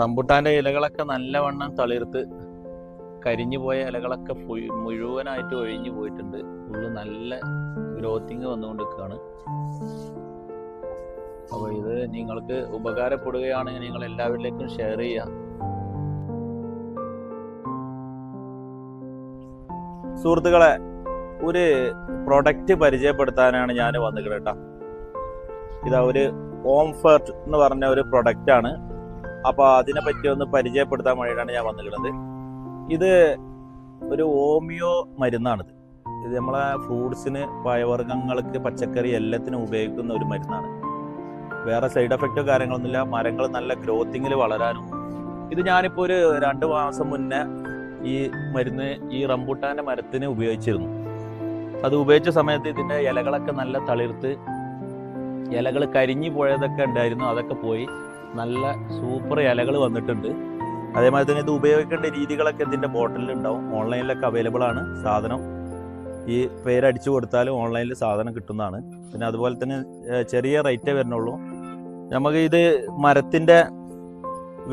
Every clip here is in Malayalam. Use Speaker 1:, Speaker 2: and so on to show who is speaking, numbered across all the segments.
Speaker 1: റംബുട്ടാന്റെ ഇലകളൊക്കെ നല്ലവണ്ണം തളിർത്ത് കരിഞ്ഞു പോയ ഇലകളൊക്കെ മുഴുവനായിട്ട് ഒഴിഞ്ഞു പോയിട്ടുണ്ട്. ഉള്ളു നല്ല ഗ്രോത്തിങ് വന്നുകൊണ്ടിരിക്കുകയാണ്. അപ്പോൾ ഇത് നിങ്ങൾക്ക് ഉപകാരപ്പെടുകയാണെങ്കിൽ നിങ്ങൾ എല്ലാവരിലേക്കും ഷെയർ ചെയ്യുക. സുഹൃത്തുക്കളെ ഒരു പ്രൊഡക്റ്റ് പരിചയപ്പെടുത്താനാണ് ഞാൻ വന്നിട്ട് കേട്ടോ. ഇതാ ഒരു ഓംഫർട്ട് എന്ന് പറഞ്ഞ ഒരു പ്രൊഡക്റ്റ് ആണ് അപ്പൊ അതിനെ പറ്റി ഒന്ന് പരിചയപ്പെടുത്താൻ വേണ്ടിയിട്ടാണ് ഞാൻ വന്നിട്ടുള്ളത് ഇത് ഒരു ഹോമിയോ മരുന്നാണിത്. ഇത് നമ്മളെ ഫ്രൂട്ട്സിന് പഴവർഗങ്ങൾക്ക് പച്ചക്കറി എല്ലാത്തിനും ഉപയോഗിക്കുന്ന ഒരു മരുന്നാണ്. വേറെ സൈഡ് എഫക്റ്റോ കാര്യങ്ങളൊന്നുമില്ല. മരങ്ങൾ നല്ല ഗ്രോത്തിങ്ങിൽ വളരാനും. ഇത് ഞാനിപ്പോൾ ഒരു രണ്ട് മാസം മുന്നേ ഈ മരുന്ന് ഈ റംബൂട്ടാന്റെ മരത്തിന് ഉപയോഗിച്ചിരുന്നു. അത് ഉപയോഗിച്ച സമയത്ത് ഇതിന്റെ ഇലകളൊക്കെ നല്ല തളിർത്ത് ഇലകൾ കരിഞ്ഞു പോയതൊക്കെ ഉണ്ടായിരുന്നു. അതൊക്കെ പോയി നല്ല സൂപ്പർ ഇലകൾ വന്നിട്ടുണ്ട്. അതേമാതിരി തന്നെ ഇത് ഉപയോഗിക്കേണ്ട രീതികളൊക്കെ ഇതിന്റെ ബോട്ടിലുണ്ടാവും ഓൺലൈനിലൊക്കെ അവൈലബിൾ ആണ്. സാധനം ഈ പേരടിച്ചു കൊടുത്താലും ഓൺലൈനിൽ സാധനം കിട്ടുന്നതാണ്. പിന്നെ അതുപോലെ തന്നെ ചെറിയ റേറ്റേ വരുന്നുള്ളൂ. നമുക്ക് ഇത് മരത്തിന്റെ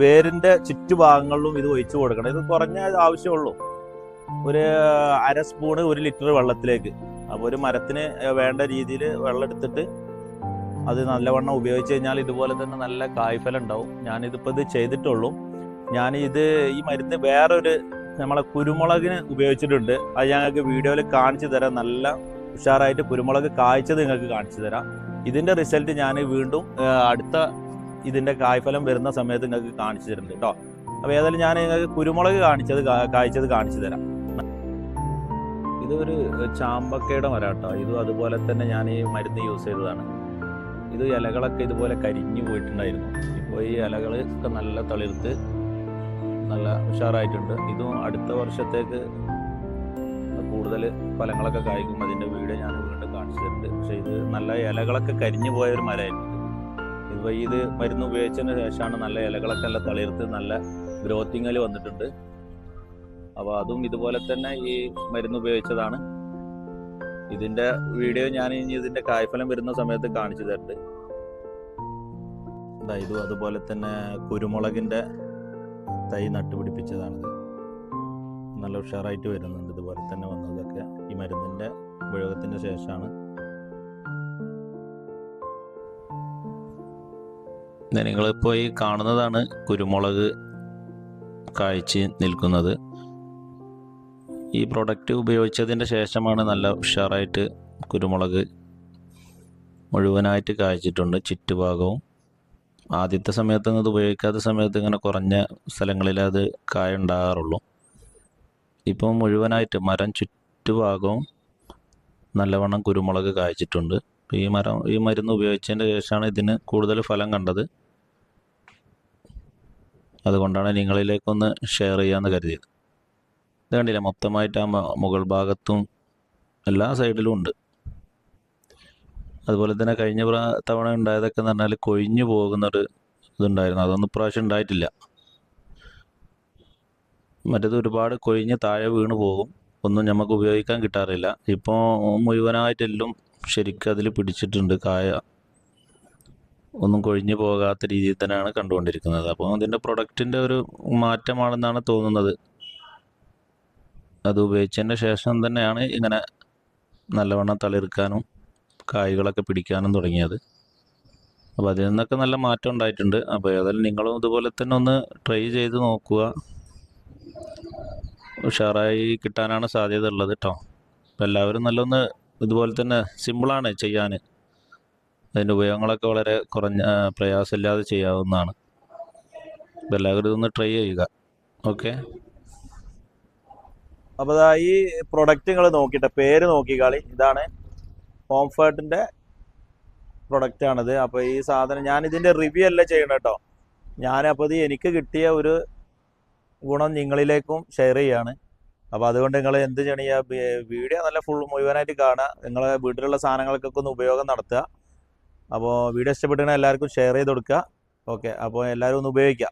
Speaker 1: വേരിന്റെ ചുറ്റുഭാഗങ്ങളിലും ഇത് ഒഴിച്ചു കൊടുക്കണം. ഇത് കുറഞ്ഞ ആവശ്യമുള്ളൂ. ഒരു അര സ്പൂണ് ഒരു ലിറ്റർ വെള്ളത്തിലേക്ക്. അപ്പോൾ ഒരു മരത്തിന് വേണ്ട രീതിയിൽ വെള്ളം എടുത്തിട്ട് അത് നല്ലവണ്ണം ഉപയോഗിച്ച് കഴിഞ്ഞാൽ ഇതുപോലെ തന്നെ നല്ല കായ്ഫലം ഉണ്ടാവും ഞാനിതിപ്പോൾ ഇത് ചെയ്തിട്ടുള്ളൂ. ഞാൻ ഇത് ഈ മരുന്ന് വേറൊരു നമ്മളെ കുരുമുളകിന് ഉപയോഗിച്ചിട്ടുണ്ട്. അത് ഞങ്ങൾക്ക് വീഡിയോയിൽ കാണിച്ചു തരാം. നല്ല ഉഷാറായിട്ട് കുരുമുളക് കായ്ച്ചത് നിങ്ങൾക്ക് കാണിച്ചു തരാം. ഇതിന്റെ റിസൾട്ട് ഞാൻ വീണ്ടും അടുത്ത ഇതിന്റെ കായ്ഫലം വരുന്ന സമയത്ത് നിങ്ങൾക്ക് കാണിച്ചു തരുന്നുണ്ട് കേട്ടോ. അപ്പോൾ ഏതായാലും ഞാൻ നിങ്ങൾക്ക് കുരുമുളക് കാണിച്ചത് കായ്ച്ചത് കാണിച്ചു തരാം. ഇതൊരു ചാമ്പക്കയുടെ മരം കേട്ടോ. ഇതും അതുപോലെ തന്നെ ഞാൻ ഈ മരുന്ന് യൂസ് ചെയ്തതാണ്. ഇത് ഇലകളൊക്കെ ഇതുപോലെ കരിഞ്ഞു പോയിട്ടുണ്ടായിരുന്നു. ഇപ്പോൾ ഈ ഇലകൾ ഒക്കെ നല്ല തളിർത്ത് നല്ല ഉഷാറായിട്ടുണ്ട്. ഇതും അടുത്ത വർഷത്തേക്ക് കൂടുതൽ ഫലങ്ങളൊക്കെ കായ്ക്കും. അതിന്റെ വീട് ഞാൻ വീണ്ടും കാണിച്ചു തരുന്നുണ്ട്. പക്ഷേ ഇത് നല്ല ഇലകളൊക്കെ കരിഞ്ഞു പോയ ഒരു മരമായിരുന്നു ഇപ്പോൾ ഇത് മരുന്ന് ഉപയോഗിച്ചതിന് ശേഷമാണ് നല്ല ഇലകളൊക്കെ നല്ല തളിർത്ത് നല്ല ഗ്രോത്തിങ്ങൽ വന്നിട്ടുണ്ട്. അപ്പോൾ അതും ഇതുപോലെ തന്നെ ഈ മരുന്ന് ഉപയോഗിച്ചതാണ്. ഇതിന്റെ വീഡിയോ ഞാൻ ഇനി ഇതിന്റെ കായ്ഫലം വരുന്ന സമയത്ത് കാണിച്ചു തരട്ട് ഇതും അതുപോലെ തന്നെ കുരുമുളകിന്റെ തൈ നട്ടുപിടിപ്പിച്ചതാണിത്. നല്ല ഉഷാറായിട്ട് വരുന്നുണ്ട് ഇതുപോലെ തന്നെ വന്നതൊക്കെ. ഈ മരുന്നിന്റെ ഉപയോഗത്തിന് ശേഷമാണ്. നിങ്ങളിപ്പോൾ ഈ കാണുന്നതാണ് കുരുമുളക് കാഴ്ച നിൽക്കുന്നത്. ഈ പ്രോഡക്റ്റ് ഉപയോഗിച്ചതിന്റെ ശേഷമാണ് നല്ല ഉഷാറായിട്ട് കുരുമുളക് മുഴുവനായിട്ട് കായ്ച്ചിട്ടുണ്ട് ചുറ്റുഭാഗവും. ആദ്യത്തെ സമയത്ത് ഇത് ഉപയോഗിക്കാത്ത സമയത്ത് ഇങ്ങനെ കുറഞ്ഞ സ്ഥലങ്ങളിൽ അത് കായ ഉണ്ടാകാറുള്ളൂ ഇപ്പം മുഴുവനായിട്ട് മരം ചുറ്റുഭാഗവും നല്ലവണ്ണം കുരുമുളക് കായ്ച്ചിട്ടുണ്ട്. ഈ മരം ഈ മരുന്ന് ഉപയോഗിച്ചതിന്റെ ശേഷമാണ് ഇതിന് കൂടുതൽ ഫലം കണ്ടത്. അതുകൊണ്ടാണ് നിങ്ങളിലേക്കൊന്ന് ഷെയർ ചെയ്യാമെന്ന് കരുതിയത്. ഇത് കണ്ടില്ല? മൊത്തമായിട്ട് ആ മുകൾ ഭാഗത്തും എല്ലാ സൈഡിലും ഉണ്ട്. അതുപോലെ തന്നെ കഴിഞ്ഞ പ്രാ- തവണ ഉണ്ടായതൊക്കെ എന്ന് പറഞ്ഞാൽ കൊഴിഞ്ഞു പോകുന്നൊരു ഇതുണ്ടായിരുന്നു. അതൊന്നും ഇപ്രാവശ്യം ഉണ്ടായിട്ടില്ല. മറ്റേത് ഒരുപാട് കൊഴിഞ്ഞ് താഴെ വീണ് പോകും. ഒന്നും നമുക്ക് ഉപയോഗിക്കാൻ കിട്ടാറില്ല. ഇപ്പോൾ മുഴുവനായിട്ടെല്ലാം ശരിക്കും അതിൽ പിടിച്ചിട്ടുണ്ട്. കായ ഒന്നും കൊഴിഞ്ഞു പോകാത്ത രീതിയിൽ തന്നെയാണ് കണ്ടുകൊണ്ടിരിക്കുന്നത്. അപ്പോൾ അതിന്റെ പ്രൊഡക്റ്റിന്റെ ഒരു മാറ്റമാണെന്നാണ് തോന്നുന്നത്. അത് ഉപയോഗിച്ചതിന്റെ ശേഷം തന്നെയാണ് ഇങ്ങനെ നല്ലവണ്ണം തളിർക്കാനും കായ്കളൊക്കെ പിടിക്കാനും തുടങ്ങിയത്. അപ്പോൾ അതിൽ നിന്നൊക്കെ നല്ല മാറ്റം ഉണ്ടായിട്ടുണ്ട്. അപ്പോൾ ഏതായാലും നിങ്ങളും ഇതുപോലെ തന്നെ ഒന്ന് ട്രൈ ചെയ്ത് നോക്കുക. ഉഷാറായി കിട്ടാനാണ് സാധ്യത ഉള്ളത് കേട്ടോ. എല്ലാവരും നല്ലൊന്ന് ഇതുപോലെ തന്നെ സിമ്പിളാണ് ചെയ്യാൻ. അതിന്റെ ഉപയോഗങ്ങളൊക്കെ വളരെ കുറഞ്ഞ പ്രയാസമില്ലാതെ ചെയ്യാവുന്നതാണ്. എല്ലാവരും ഇതൊന്ന് ട്രൈ ചെയ്യുക. ഓക്കെ? അപ്പോൾ ദാ ഈ പ്രൊഡക്റ്റ് നിങ്ങൾ നോക്കിയിട്ട് പേര് നോക്കിക്കാളി ഇതാണ് ഹോംഫേർട്ടിന്റെ പ്രൊഡക്റ്റ് ആണിത്. അപ്പോൾ ഈ സാധനം ഞാൻ ഇതിന്റെ റിവ്യൂ അല്ല ചെയ്യണം കേട്ടോ ഞാൻ അപ്പോൾ ഇത് എനിക്ക് കിട്ടിയ ഒരു ഗുണം നിങ്ങളിലേക്കും ഷെയർ ചെയ്യാണ്. അപ്പോൾ അതുകൊണ്ട് നിങ്ങൾ എന്ത് ചെയ്യണ വീഡിയോ നല്ല ഫുൾ മുഴുവനായിട്ട് കാണുക നിങ്ങളെ വീട്ടിലുള്ള സാധനങ്ങൾക്കൊക്കെ ഒന്ന് ഉപയോഗം നടത്തുക. അപ്പോൾ വീഡിയോ ഇഷ്ടപ്പെട്ടുകഴിഞ്ഞാൽ എല്ലാവർക്കും ഷെയർ ചെയ്ത് കൊടുക്കുക. ഓക്കെ അപ്പോൾ എല്ലാവരും ഒന്ന് ഉപയോഗിക്കുക